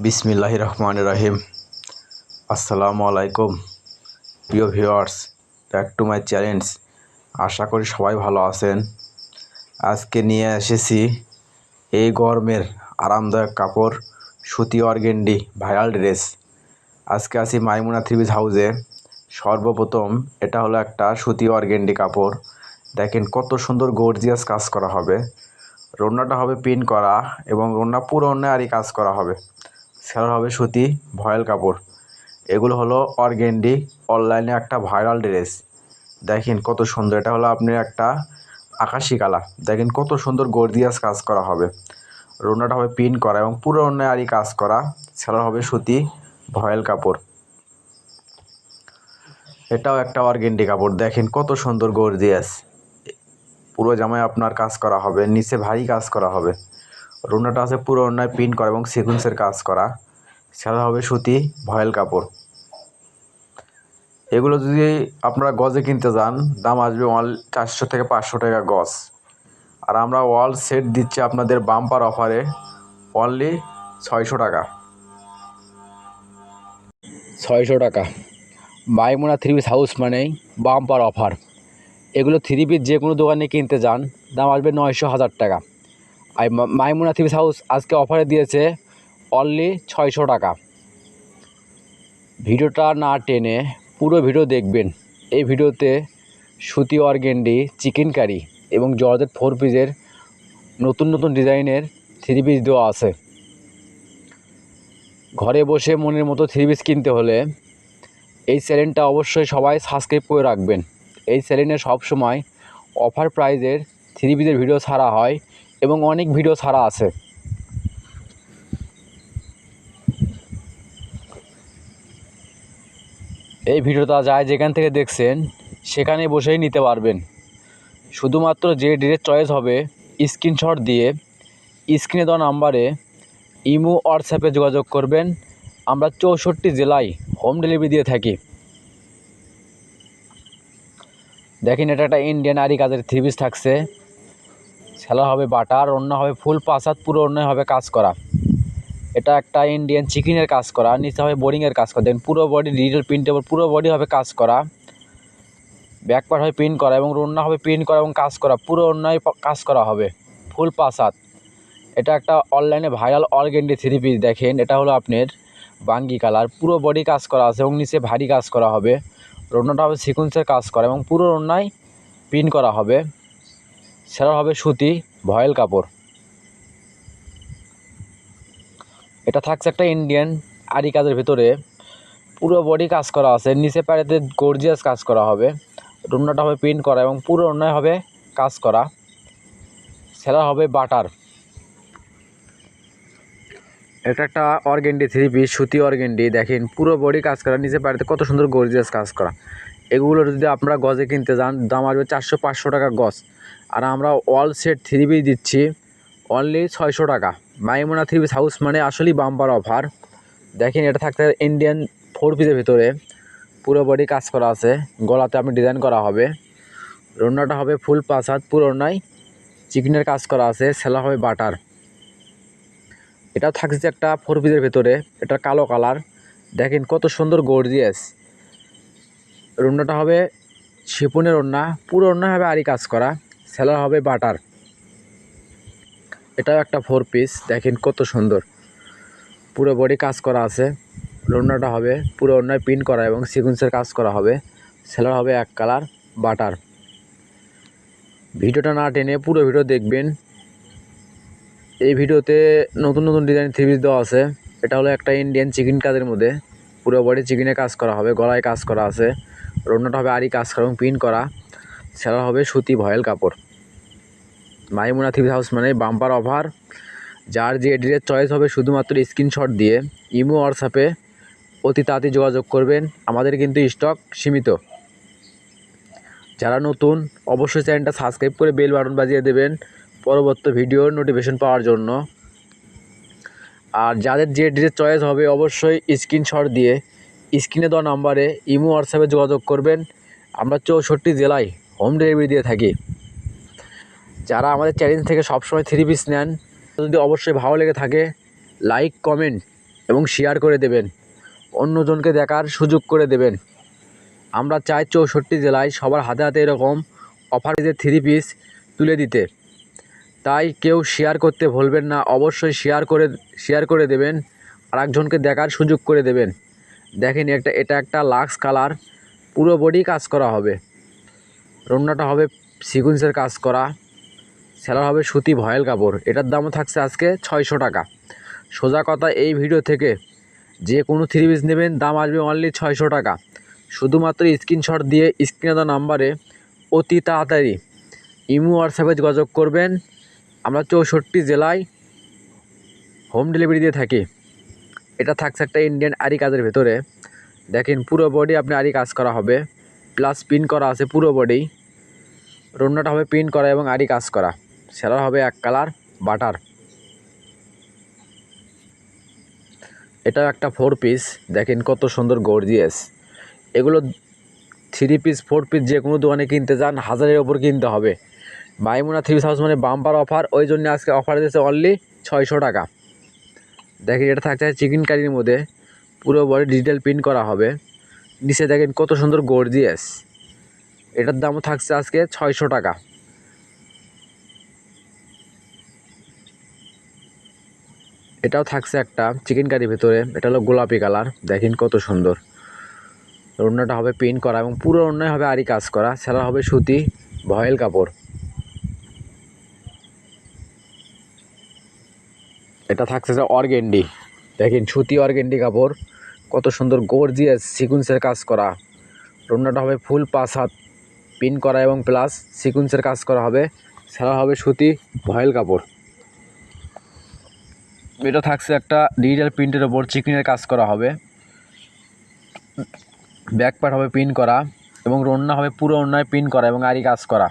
বিসমিল্লাহ রহমান রাহিম। আসসালামু আলাইকুম। প্রিয় viewers, back to my challenge. আশা করি সবাই ভালো আছেন। আজকে নিয়ে এসেছি এই গরমের আরামদায়ক কাপড়, সুতি অর্গেন্ডি ভাইরাল ড্রেস। আজকে আছি মাইমুনা থ্রিবিজ হাউসে সর্বপ্রথম এটা হলো একটা সুতি অর্গেন্ডি কাপড়। দেখেন কত সুন্দর গর্জিয়াস কাজ করা হবে। রোনাটা হবে পিন করা এবং রোনা পুরো অন্যায় আরই কাজ করা হবে। সেলার হবে সুতি, ভয়েল কাপড়। এগুলো হলো অর্গেন্ডি, অনলাইনে একটা ভাইরাল ড্রেস। দেখেন কত সুন্দর, এটা হলো আপনার একটা আকাশি কালার। দেখেন কত সুন্দর গর্দিয়াস কাজ করা হবে। রোনাটা হবে পিন করা এবং পুরো আরই কাজ করা। সেলার হবে সুতি, ভয়েল কাপড়। এটাও একটা অর্গেন্ডি কাপড়। দেখেন কত সুন্দর গর্জিয়াস। পুরো জামায় আপনার কাজ করা হবে, নিচে ভারী কাজ করা হবে। রুনাটা আছে পুরো অন্যায় প্রিন্ট করা এবং সিকুয়েন্সের কাজ করা। সাদা হবে সুতি, ভয়েল কাপড়। এগুলো যদি আপনারা গজে কিনতে যান, দাম আসবে ওয়াল চারশো থেকে পাঁচশো টাকা গজ। আর আমরা ওয়াল সেট দিচ্ছি আপনাদের বাম্পার অফারে অনলি ছয়শো টাকা। ছয়শো টাকা। মাইমুনা থ্রি পিস হাউস মানেই বাম্পার অফার এগুলো থ্রি পিস যে কোনো দোকানে কিনতে যান, দাম আসবে নয়শো হাজার টাকা। আর মাইমুনা থ্রি পিস হাউস আজকে অফারে দিয়েছে অনলি ছয়শো টাকা। ভিডিওটা না টেনে পুরো ভিডিও দেখবেন। এই ভিডিওতে সুতি অর্গেন্ডি, চিকেন কারি এবং জর্জেট ফোর পিসের নতুন নতুন ডিজাইনের থ্রি পিস দেওয়া আছে। ঘরে বসে মনের মতো থ্রি পিস কিনতে হলে এই চ্যানেলটা অবশ্যই সবাই সাবস্ক্রাইব করে রাখবেন। এই চ্যানেলে সবসময় অফার প্রাইজের থ্রি পিসের ভিডিও ছাড়া হয়। এবং অনেক ভিডিও ছাড়া আছে। এই ভিডিওটা যায় যেখান থেকে দেখছেন, সেখানে বসেই নিতে পারবেন। শুধুমাত্র যে ড্রেস চয়েস হবে স্ক্রিনশট দিয়ে স্ক্রিনে দেওয়া নাম্বারে ইমো হোয়াটসঅ্যাপে যোগাযোগ করবেন। আমরা চৌষট্টি জেলায় হোম ডেলিভারি দিয়ে থাকি। দেখেন, এটা একটা ইন্ডিয়ান আরি কাজের থ্রি পিস থাকছে। সেলা হবে বাটার, অন্য হবে ফুল পাসাত পুরো অন্য হবে কাজ করা। এটা একটা ইন্ডিয়ান চিকেনের কাজ করা নিচে হবে বোরিংয়ের কাজ করা। দেখেন, পুরো বডি ডিজিটাল প্রিন্টেবল পুরো বডি হবে কাজ করা। ব্যাক পার্ট হবে প্রিন্ট করা এবং রন্না হবে প্রিন্ট করা এবং কাজ করা। পুরো অন্যায় কাজ করা হবে, ফুল পাসাত এটা একটা অনলাইনে ভাইরাল অর্গেন্ডি থ্রি পিস দেখেন, এটা হলো আপনার বাঙ্গি কালার। পুরো বডি কাজ করা আছে এবং নিচে ভারী কাজ করা হবে। রোনাটা হবে সিকুয়েন্সের কাজ করা এবং পুরো রোনায় পিন করা হবে। সেটা হবে সুতি ভয়েল কাপড়। এটা থাকছে একটা ইন্ডিয়ান আরি কাজের ভিতরে। পুরো বডি কাজ করা আছে, নিচে প্যারেতে গর্জিয়াস কাজ করা হবে। রুমনাটা হবে প্রিন্ট করা এবং পুরো অন্যায় হবে কাজ করা। সেটা হবে বাটার। এটা একটা অর্গেন্ডি থ্রি পিস সুতি অর্গেন্ডি। দেখেন, পুরো বডি কাজ করা, নিচে বাড়িতে কত সুন্দর গর্জিয়াস কাজ করা। এগুলো যদি আপনারা গজে কিনতে যান, দাম আসবে চারশো পাঁচশো টাকা গজ। আর আমরা অল সেট থ্রি পিস দিচ্ছি। অনলি ছয়শো টাকা। মাইমোনা থ্রি পিস হাউস মানে আসলেই বাম্পার অফার দেখেন, এটা থাকতে ইন্ডিয়ান ফোর পিসের ভিতরে। পুরো বডি কাজ করা আছে। গলাতে আপনি ডিজাইন করা হবে। রন্নাটা হবে ফুল হাত, পুরো নাই চিকেনের কাজ করা আছে। সেলা হবে বাটার এটাও থাকছে একটা ফোর পিসের ভেতরে। এটা কালো কালার দেখেন, কত সুন্দর গর্জিয়াস রন্নাটা হবে শিপনের ওড়না পুরো ওড়না হবে আরই কাজ করা। সেলার হবে বাটার। এটাও একটা ফোর পিস দেখেন কত সুন্দর। পুরো বডি কাজ করা আছে। রন্নাটা হবে, পুরো অন্যায় প্রিন্ট করা এবং সিকুয়েন্সের কাজ করা হবে। সেলার হবে এক কালার বাটার। ভিডিওটা না টেনে পুরো ভিডিও দেখবেন। এই ভিডিওতে নতুন নতুন ডিজাইন থ্রি পিস দেওয়া আছে। এটা হলো একটা ইন্ডিয়ান চিকেন কাজের মধ্যে। পুরো বডি চিকেনে কাজ করা হবে, গলায় কাজ করা আছে। রন্নাটা হবে আরই কাজ করা এবং প্রিন্ট করা। সেটা হবে সুতি ভয়েল কাপড়। মাইমুনা থ্রি হাউস মানে বাম্পার অফার যার যে ড্রেস চয়েস হবে শুধুমাত্র স্ক্রিনশট দিয়ে। ইমো, হোয়াটসঅ্যাপে অতি তাড়াতাড়ি যোগাযোগ করবেন। আমাদের কিন্তু স্টক সীমিত। যারা নতুন, অবশ্যই চ্যানেলটা সাবস্ক্রাইব করে বেল বাটন বাজিয়ে দেবেন পরবর্তী ভিডিওর নোটিফিকেশন পাওয়ার জন্য। আর যাদের যে ড্রেস চয়েস হবে অবশ্যই স্ক্রিনশট দিয়ে স্ক্রিনে দেওয়া নাম্বারে ইমো, হোয়াটসঅ্যাপে যোগাযোগ করবেন। আমরা চৌষট্টি জেলায় হোম ডেলিভারি দিয়ে থাকি। যারা আমাদের চ্যানেল থেকে সবসময় থ্রি পিস নেন যদি অবশ্যই ভালো লেগে থাকে লাইক কমেন্ট এবং শেয়ার করে দেবেন। অন্যজনকে দেখার সুযোগ করে দেবেন। আমরা চাই চৌষট্টি জেলায় সবার হাতে হাতে এরকম অফারেজের থ্রি পিস তুলে দিতে। তাই কেউ শেয়ার করতে ভুলবেন না, অবশ্যই শেয়ার করে শেয়ার করে দেবেন। আর একজনকে দেখার সুযোগ করে দেবেন। দেখেন একটা, এটা একটা লাক্স কালার পুরো বডি কাজ করা হবে। রন্নাটা হবে সিকুয়েন্সের কাজ করা। সেলার হবে সুতি ভয়েল কাপড়। এটার দামও থাকছে আজকে ছয়শো টাকা। সোজা কথা, এই ভিডিও থেকে যে কোনো থ্রি পিস নেবেন, দাম আসবে অনলি ছয়শো টাকা। শুধুমাত্র স্ক্রিনশট দিয়ে স্ক্রিনে দেওয়া নাম্বারে অতি তাড়াতাড়ি ইমো হোয়াটসঅ্যাপে যোগাযোগ করবেন। আমরা চৌষট্টি জেলায় হোম ডেলিভারি দিয়ে থাকি। এটা থাকছে একটা ইন্ডিয়ান আরি কাজের ভেতরে। দেখেন পুরো বডি আপনি আরি কাজ করা হবে। প্লাস পিন করা আছে পুরো বডি রন্নাটা হবে প্রিন্ট করা এবং আরি কাজ করা। সেলার হবে এক কালার বাটার এটাও একটা ফোর পিস দেখেন কত সুন্দর গর্জিয়াস এগুলো থ্রি পিস ফোর পিস যে কোনো দোকানে কিনতে যান, হাজারের ওপর কিনতে হবে। মাইমুনা থ্রি হাউস মানে বাম্পার অফার ওই জন্য আজকে অফার দিয়েছে অনলি ছয়শো টাকা। দেখেন এটা থাকছে চিকেন কারির মধ্যে। পুরো বডি ডিজিটাল প্রিন্ট করা হবে। নিচে দেখেন কত সুন্দর গর্জিয়াস। এটার দামও থাকছে আজকে ছয়শো টাকা। এটাও থাকছে একটা চিকেন কারির ভেতরে। এটা হলো গোলাপি কালার। দেখেন কত সুন্দর। ওড়নাটা হবে প্রিন্ট করা এবং পুরো ওড়নায় হবে আরি কাজ করা। সেটা হবে সুতি, ভয়েল কাপড়। এটা থাকছে অর্গেন্ডি। দেখেন সুতি অর্গেন্ডি কাপড়। কত সুন্দর গর্জিয়াস সিকুয়েন্সের কাজ করা। ওড়নাটা হবে ফুল পাঁচ হাত পিন করা এবং প্লাস সিকুয়েন্সের কাজ করা হবে। সেটা হবে সুতি, ভয়েল কাপড়। এটা থাকছে একটা ডিজিটাল প্রিন্টের ওপর চিকেনের কাজ করা হবে। ব্যাক পার্ট হবে প্রিন্ট করা এবং রন্না হবে পুরো অন্যায় প্রিন্ট করা এবং আরি কাজ করা।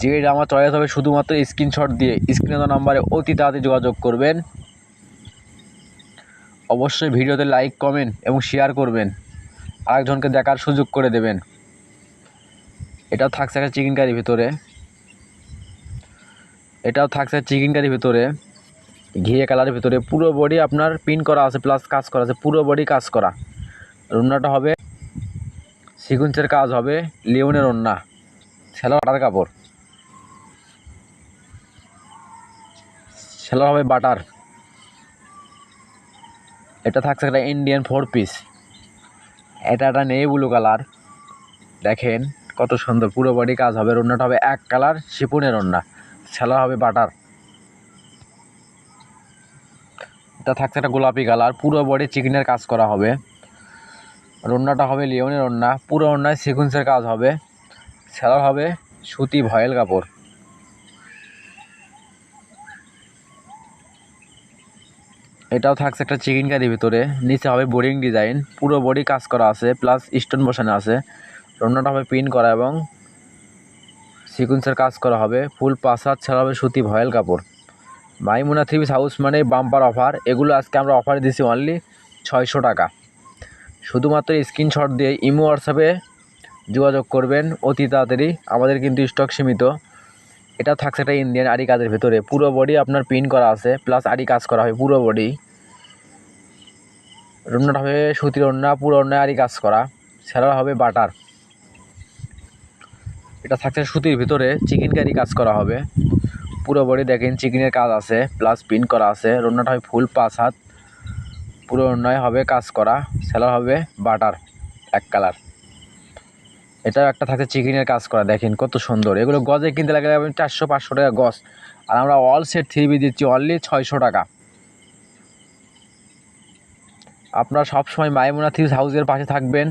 যে আমার চয়েস হবে, শুধুমাত্র স্ক্রিনশট দিয়ে স্ক্রিনে দেওয়া নাম্বারে অতি তাড়াতাড়ি যোগাযোগ করবেন। অবশ্যই ভিডিওতে লাইক কমেন্ট এবং শেয়ার করবেন। আরেকজনকে দেখার সুযোগ করে দেবেন। এটাও থাকছে একটা চিকেন কারির ভিতরে। এটাও থাকছে চিকেন কারির ভিতরে। ঘিয়ে কালারের ভিতরে। পুরো বডি আপনার প্রিন্ট করা আছে প্লাস কাজ করা আছে। পুরো বডি কাজ করা। রন্নাটা হবে, সিকুয়েন্সের কাজ হবে লিওনের রন্না। বাটার কাপড়। সেলার হবে বাটার। এটা থাকছে একটা ইন্ডিয়ান ফোর পিস এটা একটা নেই ব্লু কালার দেখেন কত সুন্দর, পুরো বডি কাজ হবে। রন্নাটা হবে এক কালার শিপুনের রন্না। সেলার হবে বাটার এটা থাকছে একটা গোলাপি কালার পুরো বডি চিকেনের কাজ করা হবে। রন্নাটা হবে লিওনের রন্না। পুরো রন্নায় সিকুন্সের কাজ হবে। সেলার হবে সুতি ভয়েল কাপড়। এটাও থাকছে একটা চিকেন কারির ভিতরে। নিচে হবে বোরিং ডিজাইন পুরো বডি কাজ করা আছে প্লাস স্টোন বসানো আছে। রন্নাটা হবে প্রিন্ট করা এবং সিকুয়েন্সের কাজ করা হবে। ফুল হাত ছাড়া হবে সুতি ভয়েল কাপড়। মাইমুনা থ্রি পিস হাউস মানে বাম্পার অফার এগুলো আজকে আমরা অফারে দিছি অনলি ছয়শো টাকা। শুধুমাত্র স্ক্রিনশট দিয়ে ইমো হোয়াটসঅ্যাপে যোগাযোগ করবেন অতি তাড়াতাড়ি। আমাদের কিন্তু স্টক সীমিত। এটা থাকছে একটা ইন্ডিয়ান আরি কাজের ভেতরে। পুরো বডি আপনার প্রিন্ট করা আছে প্লাস আরি কাজ করা হয় পুরো বডি রন্নাটা হবে সুতির রন্না পুরো রন্নায় আরি কাজ করা। সেরা হবে বাটার এটা থাকছে সুতির ভিতরে চিকেন কারি কাজ করা হবে। পুরো বডি দেখেন চিকেনের কাজ আছে প্লাস প্রিন্ট করা আছে। রন্নাটা হবে ফুল পাঁচ হাত। পুরো অন্যায় হবে কাজ করা। সেলার হবে বাটার এক কালার এটাও একটা থাকছে চিকেনের কাজ করা, দেখেন কত সুন্দর। এগুলো গজে কিনতে লাগে চারশো, পাঁচশো টাকা গজ। আর আমরা অল সেট থ্রি বি দিচ্ছি অনলি ছয়শো টাকা। আপনারা সবসময় মাইমুনা থ্রি হাউসের পাশে থাকবেন।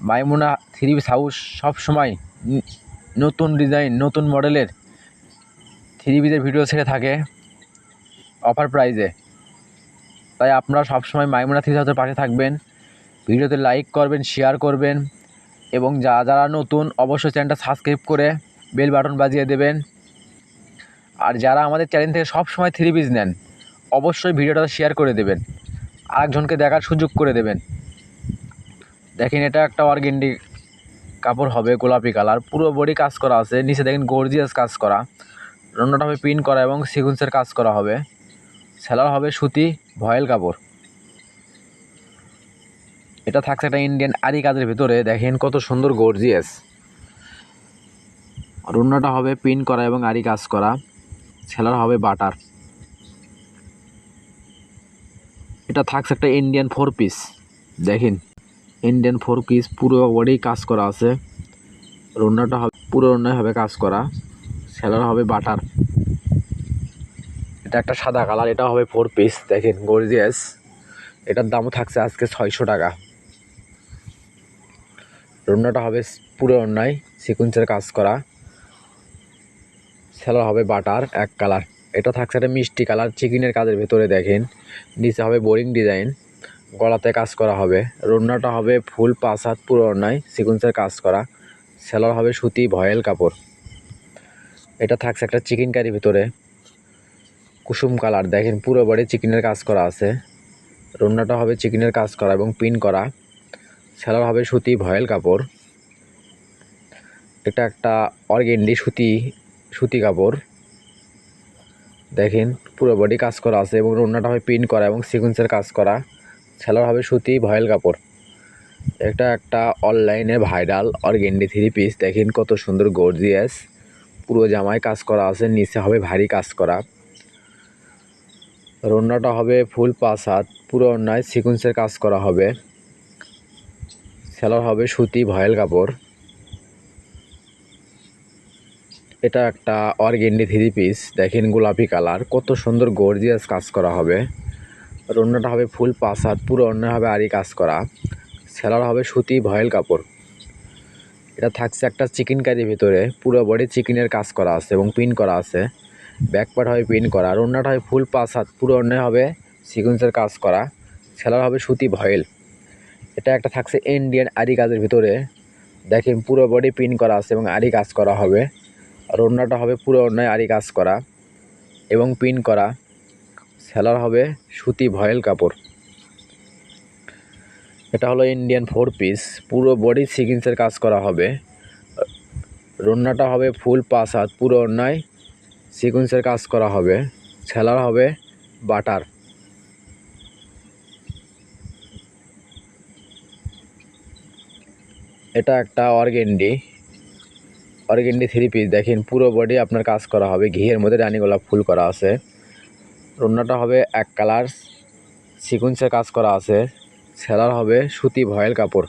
মাইমুনা থ্রি হাউস সবসময় নতুন ডিজাইন নতুন মডেলের থ্রি পিসের ভিডিও ছেড়ে থাকে অফার প্রাইজে তাই আপনারা সবসময় মাইমুনা থ্রি হাউসের পাশে থাকবেন। ভিডিওতে লাইক করবেন শেয়ার করবেন। এবং যা যারা নতুন, অবশ্যই চ্যানেলটা সাবস্ক্রাইব করে বেল বাটন বাজিয়ে দেবেন। আর যারা আমাদের চ্যানেল থেকে সব সময় থ্রি পিস নেন, অবশ্যই ভিডিওটা শেয়ার করে দেবেন। আরেকজনকে দেখার সুযোগ করে দেবেন। দেখেন, এটা একটা অর্গেন্ডি কাপড় হবে, গোলাপি কালার পুরো বডি কাজ করা আছে। নিচে দেখেন গর্জিয়াস কাজ করা। রন্নাটা হবে প্রিন্ট করা এবং সিকুয়েন্সের কাজ করা হবে। সেলার হবে সুতি ভয়েল কাপড়। এটা থাকছে একটা ইন্ডিয়ান আরি কাজের ভিতরে। দেখেন কত সুন্দর গর্জিয়াস আর অন্যটা হবে পিন করা এবং আরি কাজ করা। সেলার হবে বাটার। এটা থাকছে একটা ইন্ডিয়ান ফোর পিস দেখেন ইন্ডিয়ান ফোর পিস পুরো বডি কাজ করা আছে। রন্নাটা হবে, পুরো রন্নায় হবে কাজ করা। সেলার হবে বাটার। এটা একটা সাদা কালার এটা হবে ফোর পিস দেখেন গর্জিয়াস এটার দামও থাকছে আজকে ছয়শো টাকা। রন্নাটা হবে পুরো অন্যায় সিকুয়েন্সের কাজ করা। সেলার হবে বাটার, এক কালার। এটা থাকছে একটা মিষ্টি কালার, চিকেনের কাজের ভেতরে দেখেন। নিচে হবে বোরিং ডিজাইন, গলাতে কাজ করা হবে। রন্নাটা হবে ফুল পাঁচ হাত পুরো অন্যায় সিকুয়েন্সের কাজ করা। সেলার হবে সুতি, ভয়েল কাপড়। এটা থাকছে একটা চিকেন কারির ভিতরে। কুসুম কালার, দেখেন পুরো বডি চিকেনের কাজ করা আছে। রন্নাটা হবে চিকেনের কাজ করা এবং পিন করা। সেলার হবে সুতি ভয়েল কাপড়। এটা একটা অর্গেন্ডি সুতি সুতি কাপড়। দেখেন, পুরো বডি কাজ করা আছে এবং রন্নাটা হবে প্রিন্ট করা এবং সিকুয়েন্সের কাজ করা। সেলার হবে সুতি ভয়েল কাপড়। এটা একটা অনলাইনে ভাইরাল অর্গেন্ডি থ্রি পিস দেখেন কত সুন্দর গর্জিয়াস পুরো জামায় কাজ করা আছে, নিচে হবে ভারী কাজ করা। রন্নাটা হবে ফুল পাঁচ হাত। পুরো অন্যায় সিকুয়েন্সের কাজ করা হবে। সেলার হবে সুতি ভয়েল কাপড়। এটা একটা অর্গেন্ডি থ্রি পিস। দেখেন গোলাপি কালার, কত সুন্দর গর্জিয়াস কাজ করা হবে। রন্নাটা হবে ফুল হাত পুরো অন্যায় হবে আরই কাজ করা। সেলার হবে সুতি ভয়েল কাপড়। এটা থাকছে একটা চিকেন কারির ভিতরে, পুরো বডি চিকেনের কাজ করা আছে এবং পিন করা আছে। ব্যাক পার্ট হবে পিন করা রন্নাটা হবে ফুল পাঁচ হাত পুরো অন্যায় হবে সিকুয়েন্সের কাজ করা। সেলার হবে সুতি ভয়েল। এটা একটা থাকছে ইন্ডিয়ান আরি কাজের ভিতরে। দেখেন পুরো বডি পিন করা আছে এবং আরি কাজ করা হবে। আর অন্যটা হবে পুরো অন্যায় আরি কাজ করা এবং পিন করা। সেলার হবে সুতি ভয়েল কাপড়। এটা হলো ইন্ডিয়ান ফোর পিস পুরো বডি সিকিন্সের কাজ করা হবে। রন্নাটা হবে ফুল পাঁচ হাত। পুরো অন্যায় সিকুয়েন্সের কাজ করা হবে। সেলার হবে বাটার। এটা একটা অর্গেন্ডি। অর্গেন্ডি থ্রি পিস দেখেন পুরো বডি আপনার কাজ করা হবে, ঘিয়ের মধ্যে রানী গোলাপ ফুল করা আছে। রান্নাটা হবে এক কালার সিকুন্সের কাজ করা আছে। সেলার হবে সুতি ভয়েল কাপড়।